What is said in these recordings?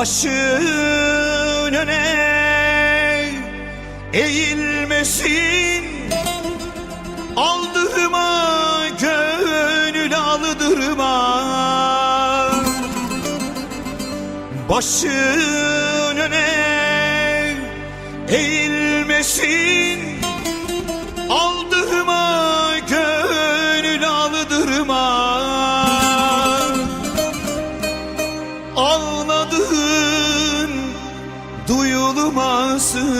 başın öne eğilmesin. Aldırma gönül aldırma. Başın öne eğilmesin. Aldırma gönül aldırma. Ağladığın duyulmasın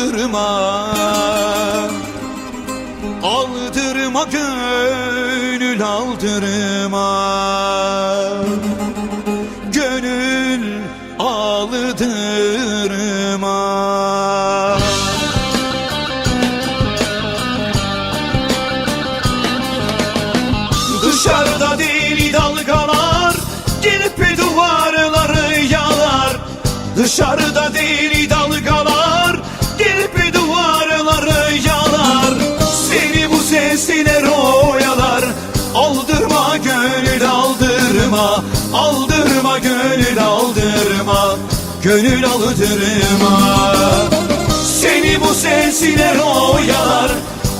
gönül aldırma Aldırma gönül aldırma oyalar Aldırma gönül aldırma. Aldırma gönül aldırma. Gönül aldırma. Seni bu sesler oyalar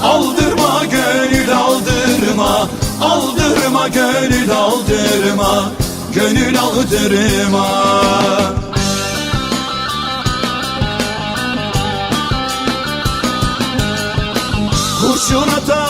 Aldırma gönül aldırma. Aldırma gönül aldırma. Gönül aldırma. Kurşun ata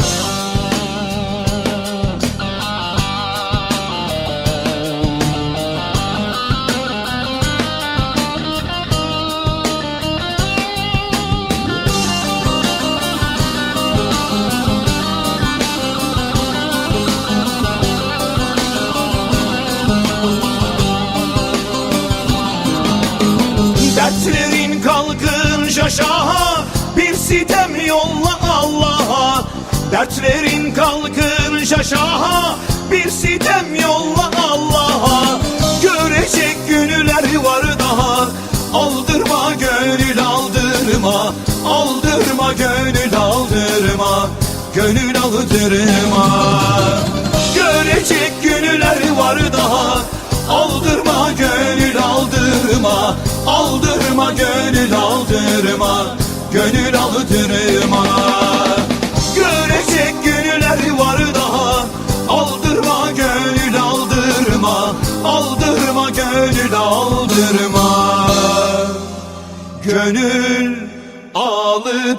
Dertlerin kalkınca şaha Bir sitem yolla Allah'a. Görecek günler var daha Aldırma gönül aldırma Aldırma gönül aldırma Gönül aldırma. Görecek günler var daha Aldırma gönül aldırma Aldırma gönül aldırma Gönül aldırma gönül aldırma. Gönül aldırma